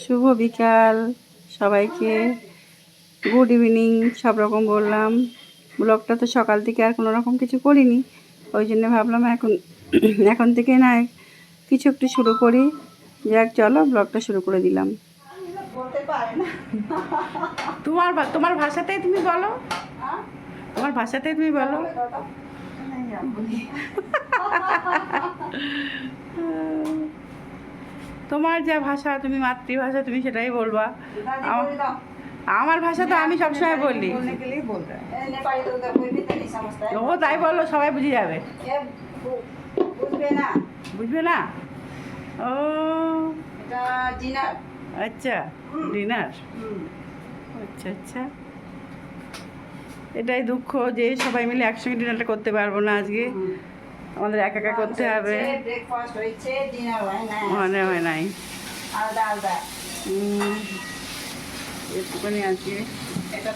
শুভ বিকাল। সবাইকে good evening সব রকম বললাম। ব্লগটা তো সকাল থেকে আর কোনো রকম কিছু করিনি। ওই জন্য ভাবলাম এখন এখন থেকে না কিছু একটু শুরু করি। যাক চলো ব্লগটা শুরু করে দিলাম। তোমার তোমার ভাষাতেই তুমি বলো। তোমার ভাষাতেই তুমি বলো। তোমার যা ভাষা তুমি মাতৃভাষা তুমি সেটাই বলবা। আমার ভাষা তো আমি সবসময় বলি। ও তাই বলল সবাই বুঝে যাবে। বুঝবে না। ও। আচ্ছা ডিনার। আচ্ছা আচ্ছা। এটাই দুঃখ যে সবাই মিলে একসঙ্গে ডিনারটা করতে পারব না আজকে। আমাদের একা একা করতে হবে। মনে হয় নাই। একটুখানি এটা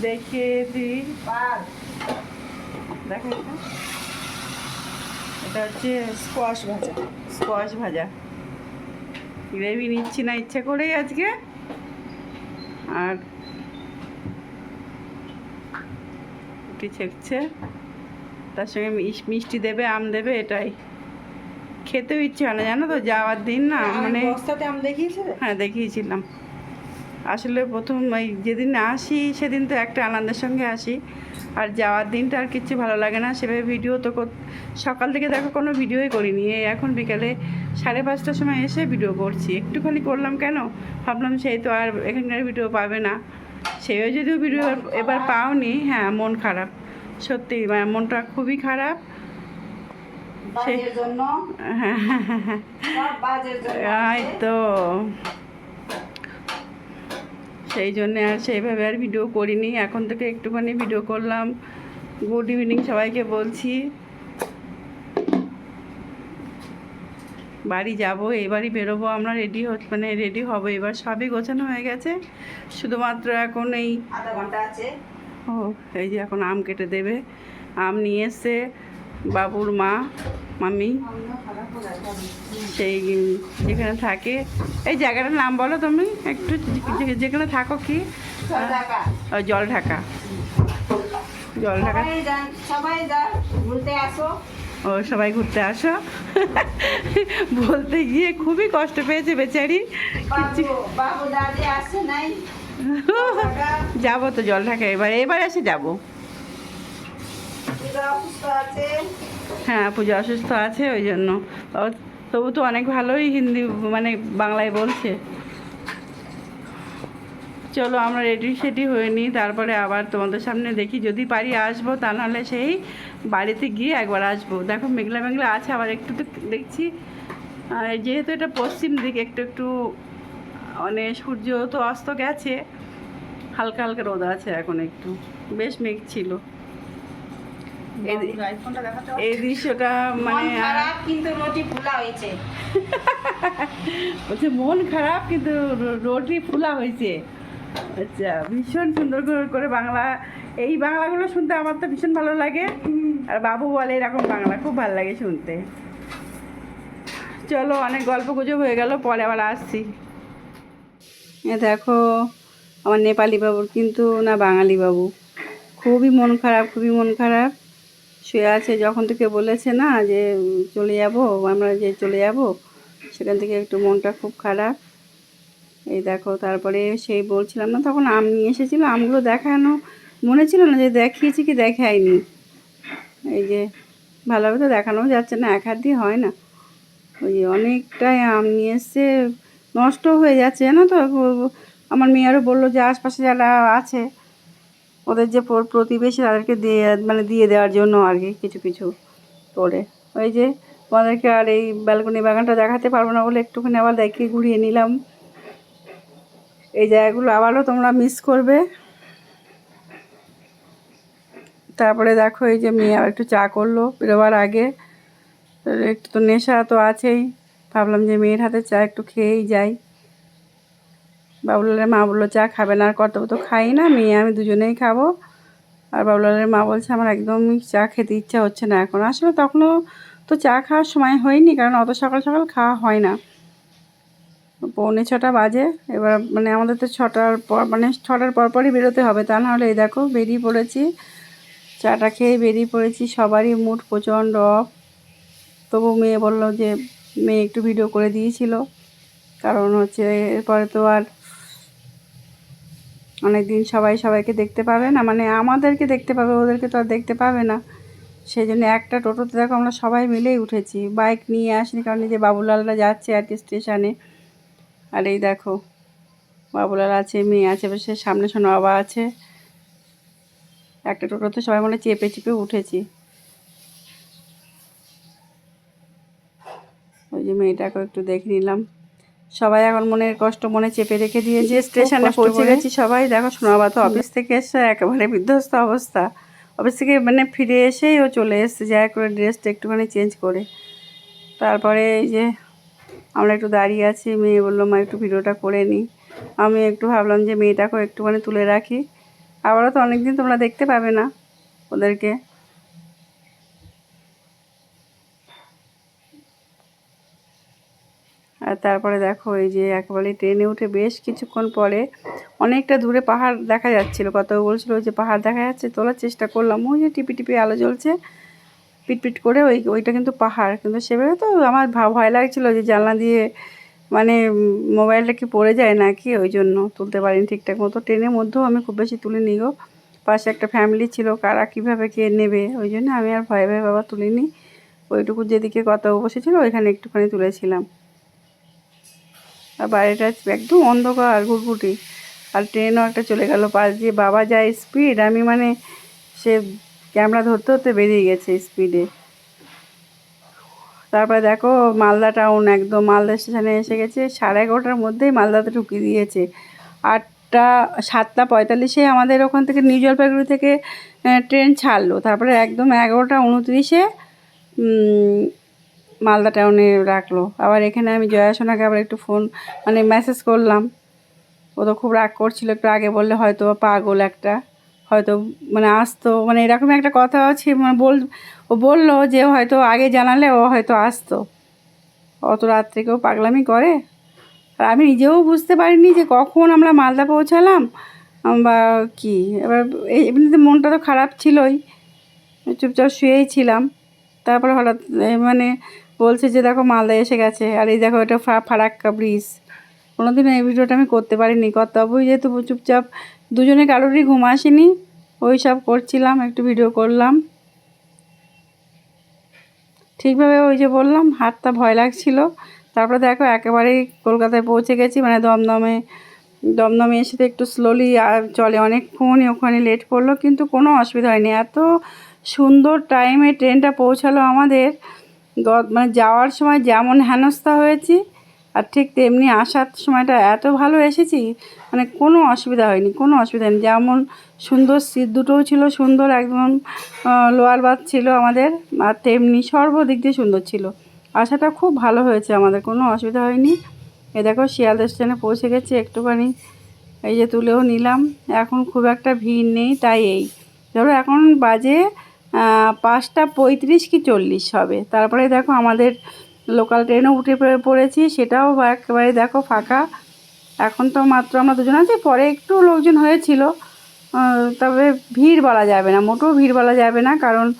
দেখে পার। এটা। হচ্ছে ভাজা। ভাজা। গ্রেভি নিচ্ছি না ইচ্ছে করেই আজকে। আর রুটি ছেঁকছে? তার সঙ্গে মিষ্টি দেবে আম দেবে এটাই। খেতেও ইচ্ছে হয় না জানো তো? যাওয়ার দিন না মানে হ্যাঁ দেখিয়েছিলাম। আসলে প্রথম ওই যেদিন আসি সেদিন তো একটা আনন্দের সঙ্গে আসি। আর যাওয়ার দিনটা আর কিচ্ছু ভালো লাগে না। সেভাবে ভিডিও তো সকাল থেকে দেখো কোনো ভিডিওই করিনি। এই এখন বিকালে সাড়ে পাঁচটার সময় এসে ভিডিও করছি। একটুখানি করলাম কেন? ভাবলাম সেই তো আর এখানকার ভিডিও পাবে না। সেও যদিও ভিডিও এবার পাওনি হ্যাঁ মন খারাপ। সত্যি মানে মনটা খুবই খারাপ। জন্য। হ্যাঁ। তো। সেই জন্যে আর সেইভাবে আর ভিডিও করিনি। এখন থেকে একটুখানি ভিডিও করলাম। গুড ইভিনিং সবাইকে বলছি। বাড়ি যাব এবারই বেরোবো। আমরা রেডি মানে রেডি হব। এবার সবই গোছানো হয়ে গেছে। শুধুমাত্র এখন এই আধা ঘণ্টা আছে। ও এই যে এখন আম কেটে দেবে। আম নিয়ে এসে বাবুর মা মামি। সেই যেখানে থাকে। এই জায়গাটার নাম বলো তুমি? একটু যেখানে থাকো কি? জল ঢাকা জল ঢাকা ও সবাই ঘুরতে আসো। বলতে গিয়ে খুবই কষ্ট পেয়েছে বেচারি। বাবু দাদি আসে নাই। যাব তো জল ঢাকা এবার এবার এসে যাব। আছে? হ্যাঁ পূজা অসুস্থ আছে ওই জন্য। তবু তো অনেক ভালোই হিন্দি মানে বাংলায় বলছে। চলো আমরা রেডি সেডি হয়ে নিই তারপরে আবার তোমাদের সামনে দেখি। যদি পারি আসব তা নাহলে সেই বাড়িতে গিয়ে একবার আসব। দেখো মেঘলা মেঘলা আছে আবার একটু তো দেখছি। আর যেহেতু এটা পশ্চিম দিক একটু একটু মানে সূর্য তো অস্ত গেছে। হালকা হালকা রোদ আছে এখন একটু। বেশ মেঘ ছিল। এই- দৃশ্যটা মানে কিন্তু রুটি ফুলা হয়েছে। বলছে মন খারাপ কিন্তু রোটি ফুলা হয়েছে। আচ্ছা ভীষণ সুন্দর করে- করে বাংলা এই বাংলাগুলো শুনতে আমার তো ভীষণ ভালো লাগে। আর বাবু বলে এরকম বাংলা খুব ভালো লাগে শুনতে। চলো অনেক গল্প গুজব হয়ে গেল পরে আবার আসছি। এ দেখো, আমার নেপালি বাবুর কিন্তু না বাঙালি বাবু। খুবই মন খারাপ, খুবই মন খারাপ। শুয়ে আছে, যখন থেকে বলেছে না যে চলে যাব, আমরা যে চলে যাব, সেখান থেকে একটু মনটা খুব খারাপ। এই দেখো, তারপরে সেই বলছিলাম না, তখন আম নিয়ে এসেছিল, আমগুলো দেখানো, মনে ছিল না যে দেখিয়েছি কি দেখায়নি। এই যে ভালোভাবে তো দেখানো যাচ্ছে না, এক হাত দিয়ে হয় না। ওই অনেকটাই আম নিয়ে এসছে নষ্ট হয়ে যাচ্ছে না তো? আমার মেয়েরও বলল যে আশপাশে যারা আছে, ওদের যে প্রতিবেশী তাদেরকে দিয়ে মানে দিয়ে দেওয়ার জন্য আর কি, কিছু কিছু করে। ওই যে তোমাদেরকে আর এই ব্যালকনি বাগানটা দেখাতে পারব না বলে একটুখানি আবার দেখিয়ে ঘুরিয়ে নিলাম। এই জায়গাগুলো আবারও তোমরা মিস করবে। তারপরে দেখো এই যে মেয়ে আবার একটু চা করল, বেরোবার আগে। একটু তো নেশা তো আছেই। ভাবলাম যে মেয়ের হাতে চা একটু খেয়েই যাই। বাবুলালের মা বলল, চা খাবে না, আর কর্তব্য তো খাই না, মেয়ে আমি দুজনেই খাব। আর বাবুলালের মা বলছে, আমার একদমই চা খেতে ইচ্ছা হচ্ছে না এখন। আসলে তখনও তো চা খাওয়ার সময় হয়নি, কারণ অত সকাল সকাল খাওয়া হয় না। পৌনে ছটা বাজে, এবার মানে আমাদের তো ছটার পর মানে ছটার পর পরই বেরোতে হবে, তা নাহলে এই দেখো বেরিয়ে পড়েছি। চাটা খেয়ে বেরিয়ে পড়েছি, সবারই মুড প্রচণ্ড অফ তবু মেয়ে বলল যে মেয়ে একটু ভিডিও করে দিয়েছিল। কারণ হচ্ছে এরপরে তো আর অনেক দিন সবাই সবাইকে দেখতে পাবে না। মানে আমাদেরকে দেখতে পাবে, ওদেরকে তো আর দেখতে পাবে না। সেই জন্য একটা টোটোতে দেখো আমরা সবাই মিলেই উঠেছি। বাইক নিয়ে আসিনি, কারণ এই যে বাবুলালরা যাচ্ছে আর কি স্টেশনে আর এই দেখো, বাবুলাল আছে, মেয়ে আছে সে সামনে শোনো বাবা আছে। একটা টোটোতে সবাই মিলে চেপে চেপে উঠেছি। ওই যে মেয়েটাকে একটু দেখে নিলাম। সবাই এখন মনের কষ্ট মনে চেপে রেখে দিয়েছে স্টেশনে পৌঁছে গেছি সবাই। দেখো শোনাবা তো অফিস থেকে এসে একেবারে বিধ্বস্ত অবস্থা। অফিস থেকে মানে ফিরে এসেই ও চলে এসছে যা করে ড্রেসটা একটুখানি চেঞ্জ করে। তারপরে এই যে আমরা একটু দাঁড়িয়ে আছি মেয়ে বলল মা একটু ভিডিওটা করে নিই আমি একটু ভাবলাম যে মেয়েটাকেও একটুখানি তুলে রাখি। আবারও তো অনেকদিন তোমরা দেখতে পাবে না ওদেরকে। আর তারপরে দেখো এই যে একেবারে ট্রেনে উঠে বেশ কিছুক্ষণ পরে অনেকটা দূরে পাহাড় দেখা যাচ্ছিল। কত বলছিল যে পাহাড় দেখা যাচ্ছে, তোলার চেষ্টা করলাম। ওই যে টিপি টিপি আলো জ্বলছে, পিটপিট করে ওই, ওইটা কিন্তু পাহাড়। কিন্তু সেভাবে তো আমার ভয় লাগছিল যে জানলা দিয়ে মানে মোবাইলটা কি পড়ে যায় নাকি? ওই জন্য তুলতে পারিনি ঠিকঠাক মতো। ট্রেনের মধ্যেও আমি খুব বেশি তুলে গো। পাশে একটা ফ্যামিলি ছিল, কারা কীভাবে কে নেবে? ওই জন্য আমি আর ভয়ে ভয়ে বাবা তুলিনি। ওইটুকু যেদিকে কথা বসেছিল, ওইখানে একটুখানি তুলেছিলাম। আর বাড়িটা একদম অন্ধকার ঘুরঘুটি আর ট্রেনও একটা চলে গেল পাশ দিয়ে। বাবা যায় স্পিড আমি মানে সে ক্যামেরা ধরতে ধরতে বেরিয়ে গেছে স্পিডে তারপরে দেখো মালদা টাউন একদম, মালদা স্টেশনে এসে গেছে। সাড়ে এগারোটার মধ্যেই মালদাতে ঢুকিয়ে দিয়েছে। আটটা, সাতটা পঁয়তাল্লিশে আমাদের ওখান থেকে নিউ জলপাইগুড়ি থেকে ট্রেন ছাড়লো। তারপরে একদম এগারোটা উনত্রিশে মালদা টাউনে রাখল। আবার এখানে আমি জয়া সোনাকে আবার একটু ফোন মানে মেসেজ করলাম। ও তো খুব রাগ করছিল, একটু আগে বললে হয়তো পাগল একটা, হয়তো মানে আসতো মানে এরকম একটা কথা আছে মানে বল, ও বলল যে হয়তো আগে জানালে ও হয়তো আসতো। অত রাত থেকেও পাগলামি করে? আর আমি নিজেও বুঝতে পারিনি যে কখন আমরা মালদা পৌঁছালাম। বা কি, এবার এমনিতে মনটা তো খারাপ ছিলই। চুপচাপ শুয়েই ছিলাম। তারপরে হঠাৎ মানে বলছে যে দেখো মালদা এসে গেছে। আর এই দেখো এটা ফারাক্কা ব্রিজ কোনোদিনও এই ভিডিওটা আমি করতে পারিনি, কর্তব্যই যেহেতু চুপচাপ। দুজনে কারোরই ঘুম আসেনি, ওই সব করছিলাম, একটু ভিডিও করলাম। ঠিকভাবে ওই যে বললাম, হাতটা ভয় লাগছিল। তারপরে দেখো একেবারেই কলকাতায় পৌঁছে গেছি মানে দমদমে দমদমে এসে একটু স্লোলি চলে অনেকক্ষণই, ওখানে লেট করল কিন্তু কোনো অসুবিধা হয়নি। এত সুন্দর টাইমে ট্রেনটা পৌঁছালো আমাদের। মানে যাওয়ার সময় যেমন হেনস্থা হয়েছি, আর ঠিক তেমনি আসার সময়টা এত ভালো এসেছি মানে কোনো অসুবিধা হয়নি, কোনো অসুবিধা হয়নি। যেমন সুন্দর সিট দুটোও ছিল সুন্দর, একদম লোয়ার বাথ ছিল আমাদের, আর তেমনি সর্বদিক দিয়ে সুন্দর ছিল। আসাটা খুব ভালো হয়েছে আমাদের, কোনো অসুবিধা হয়নি। এ দেখো শিয়ালদা স্টেশনে পৌঁছে গেছি একটুখানি, এই যে তুলেও নিলাম। এখন খুব একটা ভিড় নেই, তাই এই। ধরো এখন বাজে পাঁচটা পঁয়ত্রিশ কি চল্লিশ হবে। তারপরে দেখো আমাদের লোকাল ট্রেনও উঠে পড়ে- পড়েছি, সেটাও একেবারে দেখো ফাঁকা। এখন তো মাত্র আমরা দুজন আছি, পরে একটু লোকজন হয়েছিল। তবে ভিড় বলা যাবে না, মোটেও ভিড় বলা যাবে না, কারণ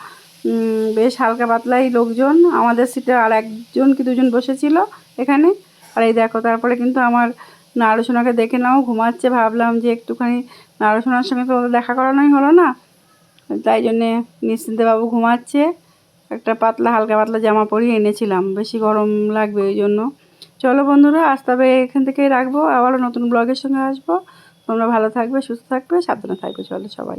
বেশ হালকা পাতলাই লোকজন। আমাদের সিটে আর একজন কি দুজন বসেছিল এখানে। আর এই দেখো, তারপরে কিন্তু আমার নাড়ুসোনাকে দেখে নাও, ঘুমাচ্ছে, ভাবলাম যে একটুখানি নাড়ুসোনার সঙ্গে তো দেখা করানোই হলো না। তাই জন্যে নিশ্চিন্তে বাবু ঘুমাচ্ছে। একটা পাতলা, হালকা পাতলা জামা পরিয়ে এনেছিলাম। বেশি গরম লাগবে ওই জন্য। চলো বন্ধুরা, আজ তবে এখান থেকেই রাখব। আবারও নতুন ব্লগের সঙ্গে আসব। তোমরা ভালো থাকবে, সুস্থ থাকবে, সাবধানে থাকবে। চলো সবাই।